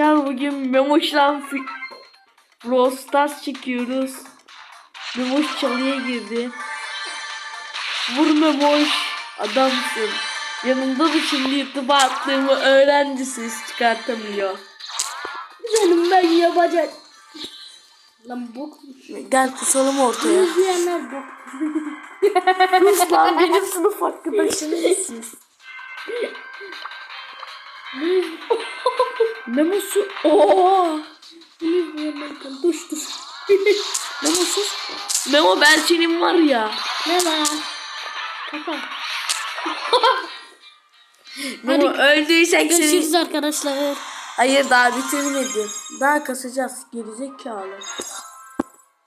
arkadaşlar bugün Memoş'la Brawl Stars çekiyoruz. Memoş çalıya girdi. Vur Memoş adamsın. Yanımda da şimdi YouTube'a attığımı öğrendi ses çıkartamıyor. Benim ben yapacak. Lan bok. Gel kusalım ortaya. İzleyenler bok. Sus lan benim sınıf arkadaşım siz. Memo'su izleyenler kan. Duş duş. Memo ben senin var ya. Ne var? Kaka. Memo öldüysek Görüşürüz seni... arkadaşlar. Hayır daha bitirmedim. Daha kasacağız. Gerizekalı.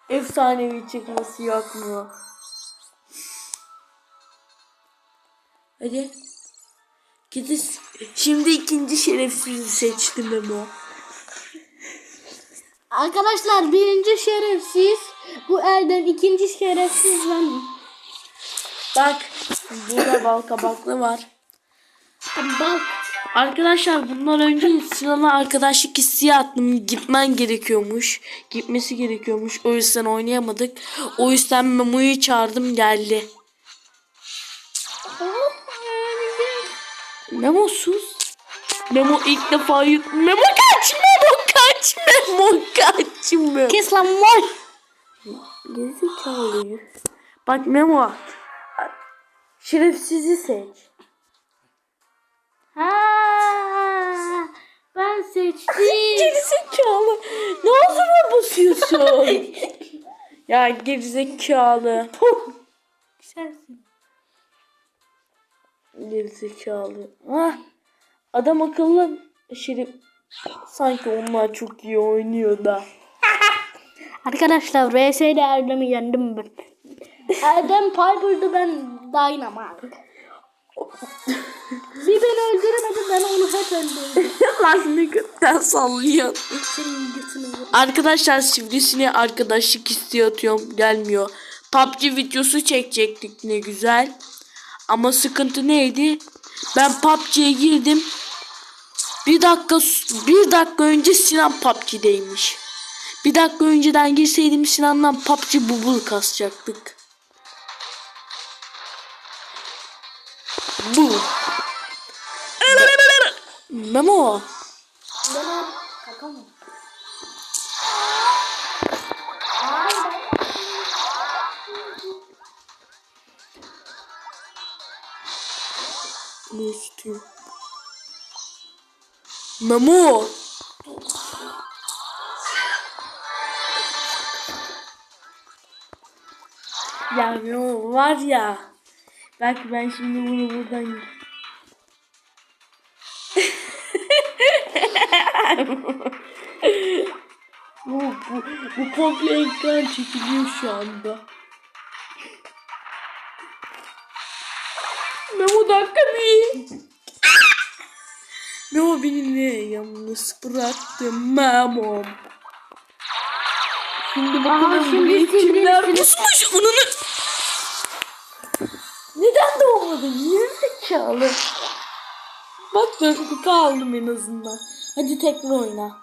Efsanevi çıkması yok mu? Hadi. Gidiz. Şimdi ikinci şerefsizi seçtim Memo. Arkadaşlar birinci şerefsiz. Bu elden ikinci şerefsiz benim. Bak. Burada bal kabaklı var. Bak. Arkadaşlar bundan önce Sinan'a arkadaşlık isteği attım. Gitmen gerekiyormuş. Gitmesi gerekiyormuş. O yüzden oynayamadık. O yüzden Memo'yu çağırdım geldi. Memo sus. Memo ilk defa yut. Memo kaç Memo kaç Memo kaç Memo. Kes lan var. Gerizekalı. Bak Memo. Şerefsizi seç. Ha, ben seçtim. Gerizekalı. Ne o zaman basıyorsun? ya gerizekalı. Gerizekalı. Ah, adam akıllı. Şerif. Sanki onlar çok iyi oynuyor da. Arkadaşlar VS ile Erdem'i yendim ben. Erdem Piper'dı ben Dynamite. Bir beni öldüremedi ben onu hep öldürdüm. Lan ne götten sallıyor. Senin götünü vur. Arkadaşlar sivrisine arkadaşlık istiyor atıyorum gelmiyor. PUBG videosu çekecektik ne güzel. Ama sıkıntı neydi? Ben PUBG'ye girdim. Bir dakika bir dakika önce Sinan PUBG'deymiş. Bir dakika önceden girseydim Sinan'dan PUBG bubble kasacaktık. Bu. Memo. Ben kaka mı? İstiyor? Memo. Ya Memo var ya. Belki ben şimdi bunu buradan bu, bu, bu komple ekran çekiliyor şu anda. Memo dakika bir. Memo beni ne yalnız bıraktı Memo. Şimdi bakalım şimdi kimler pusmuş onunu. Neden doğmadın? Niye zekalı? Bak dört kupa aldım en azından. Hadi tekrar oyna.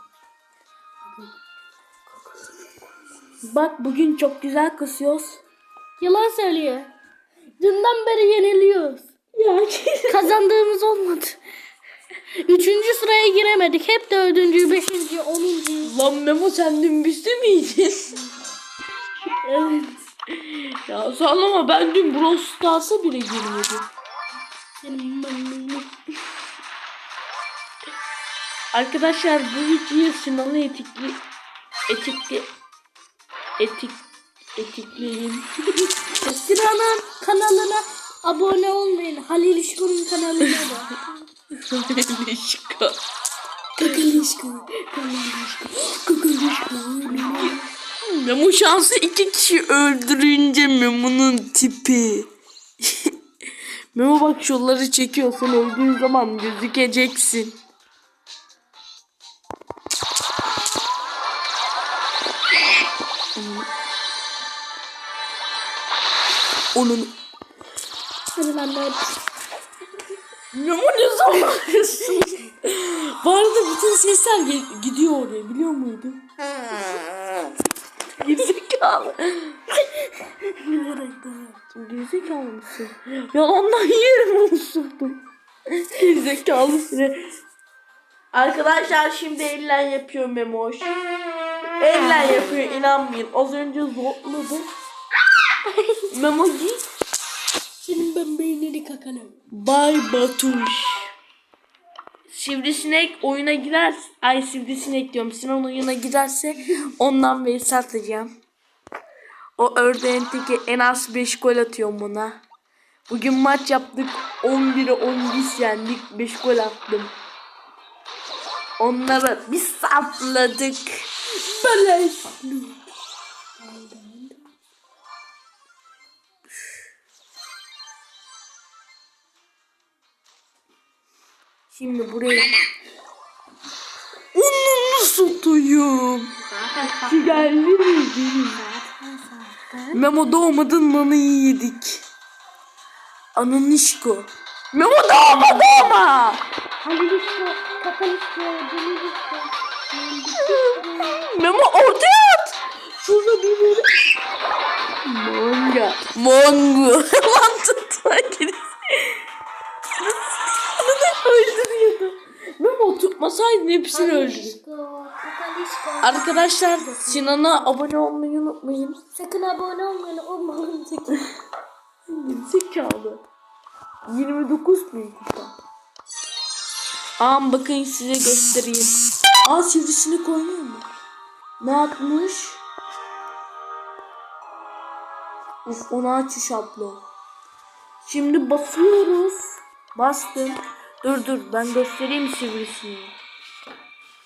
Bak bugün çok güzel kasıyoruz. Yalan söylüyor. Dünden beri yeniliyoruz. Ya Kazandığımız olmadı. Üçüncü sıraya giremedik. Hep dördüncü, beşinci, onuncu. Lan Memo sen dün bizde miydin? Evet. ya sallama ben dün Brawl Stars'a bile girmedim. Arkadaşlar bu videoyu Sinan'ı etikli etikli etik etikleyin. Sinan'ın olmayın. Halil İşkur'un kanalına da. Şaka. Kakalişko. Kakalişko. Memo şansı iki kişi öldürünce Memo'nun tipi. Memo bak şunları çekiyorsun öldüğün zaman gözükeceksin. Onun Hadi lan ben. Ne zaman Bu arada bütün sesler gidiyor oraya biliyor muydun? Gerizekalı. Bilerek de yaptım. Gerizekalı mısın? Yalandan yerim onu sordum. Gerizekalı seni. Arkadaşlar şimdi eller yapıyor Memoş. Eller yapıyor inanmayın. Az önce zorladı. Memo git. Ben beynini kakalım. Bay Batuş. Sivrisinek oyuna girer. Ay sivrisinek diyorum. Sinan oyuna girerse ondan bir atacağım. O ördeğin teki en az 5 gol atıyorum buna. Bugün maç yaptık. 11'e 11 yendik. 5 gol attım. Onlara bir sapladık. Beleş. Şimdi buraya onu satayım. Geldi miydi? Memo doğmadın nanı yedik. Ananışko. Memo doğma doğma. Memo ortaya at. Şurada bir yere. Manga. Mongo. Lan tutma Tutmasaydın hepsini öldürür. Arkadaşlar Sinan'a abone olmayı unutmayın. Sakın abone olmayın. Olmayın sakın. Zekalı. 29 bin kupa. Aa bakın size göstereyim. Aa sivrisini koymuyor mu? Ne yapmış? Of onu aç şu şablon. Şimdi basıyoruz. Bastım. Dur dur ben göstereyim sivrisini.